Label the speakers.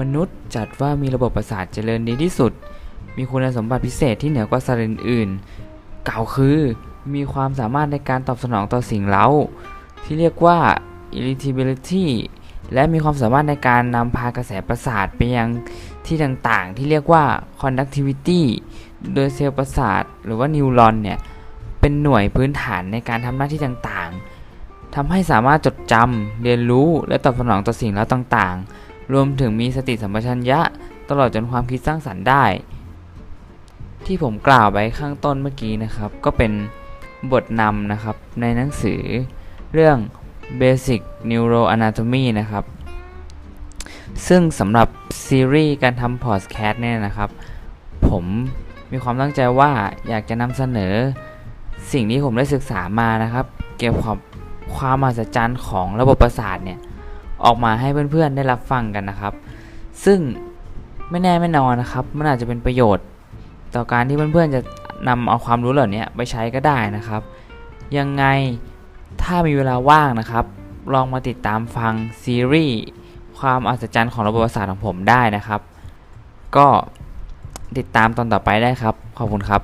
Speaker 1: มนุษย์จัดว่ามีระบบประสาทเจริญดีที่สุด มีคุณสมบัติพิเศษที่เหนือกว่าสัตว์อื่นๆ กล่าวคือ มีความสามารถในการตอบสนองต่อสิ่งเร้า ที่เรียกว่า irritability และมีความสามารถในการนำพากระแสประสาทไปยังที่ต่างๆ ที่เรียกว่า conductivity โดยเซลล์ประสาทหรือว่านิวรอนเนี่ย เป็นหน่วยพื้นฐานในการทำหน้าที่ต่างๆทำให้สามารถจดจำเรียนรู้และตอบสนองต่อสิ่งเร้าต่างๆ รวมถึงมีสติสัมปชัญญะ ตลอดจนความคิดสร้างสรรค์ได้ ที่ผมกล่าวไปข้างต้นเมื่อกี้นะครับ ก็เป็นบทนำนะครับในหนังสือเรื่อง Basic Neuroanatomy นะครับ ซึ่งสำหรับซีรีส์การทำพอดแคสต์เนี่ยนะครับ ผมมีความตั้งใจว่าอยากจะนำเสนอสิ่งที่ผมได้ศึกษามานะครับ เกี่ยวกับความมหัศจรรย์ของระบบประสาทเนี่ย ออกมาให้เพื่อนๆได้รับฟังกันนะครับ ซึ่งไม่แน่ไม่นอนนะครับ มันอาจจะเป็นประโยชน์ ต่อการที่เพื่อนๆจะนำเอาความรู้เหล่านี้ไปใช้ก็ได้นะครับ ยังไงถ้ามีเวลาว่างนะครับ ลองมาติดตามฟังซีรีส์ความอัศจรรย์ของระบบประสาทของผมได้นะครับ ก็ติดตามตอนต่อไปได้ครับ ขอบคุณครับ